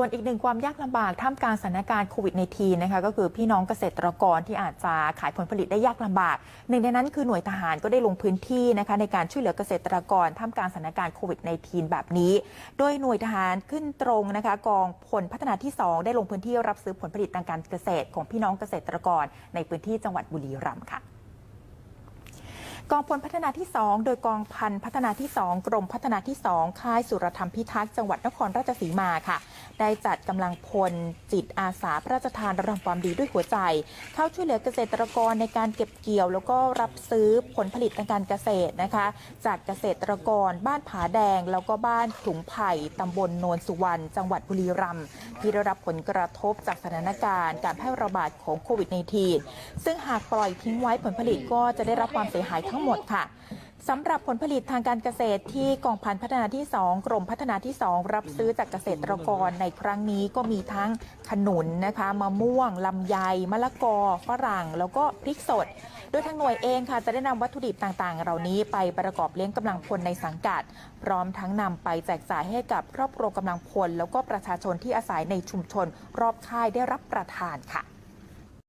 ส่วนอีกหนึ่งความยากลำบากท่ามกลางสถานการณ์โควิด -19 นะคะก็คือพี่น้องเกษตรกรที่อาจจะขายผลผลิตได้ยากลำบาก หนึ่งในนั้นคือหน่วยทหารก็ได้ลงพื้นที่นะคะในการช่วยเหลือเกษตรกรท่ามกลางสถานการณ์โควิด -19 แบบนี้ โดยหน่วยทหารขึ้นตรงนะคะกองพลพัฒนาที่ 2 ได้ลงพื้นที่รับซื้อผลผลิตทางการเกษตรของพี่น้องเกษตรกรในพื้นที่จังหวัดบุรีรัมย์ค่ะ กองพลพัฒนาที่ 2 โดยกองพันพัฒนาที่ 2 กรมพัฒนาที่ 2 ค่ายสุรธรรมพิทักษ์จังหวัดนครราชสีมาค่ะ ได้จัดกำลังพลจิตอาสาพระราชทานระดมความดีด้วยหัวใจ เข้าช่วยเหลือเกษตรกรในการเก็บเกี่ยว แล้วก็รับซื้อผลผลิตทางการเกษตรนะคะ จากเกษตรกรบ้านผาแดง แล้วก็บ้านขลุงไผ่ตำบลโนนสุวรรณจังหวัดบุรีรัมย์ที่ได้รับผลกระทบจากสถานการณ์การแพร่ระบาดของโควิด -19 ซึ่งหากปล่อยทิ้งไว้ผลผลิตก็จะได้รับความเสียหายทั้งหมดค่ะสำหรับผลผลิตทางการเกษตรที่กองพันพัฒนาที่ 2 กรมพัฒนาที่ 2 รับซื้อจากเกษตรกรในครั้งนี้ก็มีทั้งขนุนนะคะมะม่วงลำไยมะละกอฝรั่ง แล้วก็พริกสด โดยทางหน่วยเองค่ะจะได้นำวัตถุดิบต่างๆ เหล่านี้ไปประกอบเลี้ยงกำลังพลในสังกัด พร้อมทั้งนำไปแจกจ่ายให้กับครอบครัวกำลังพล แล้วก็ประชาชนที่อาศัยในชุมชน รอบค่ายได้รับประทานค่ะ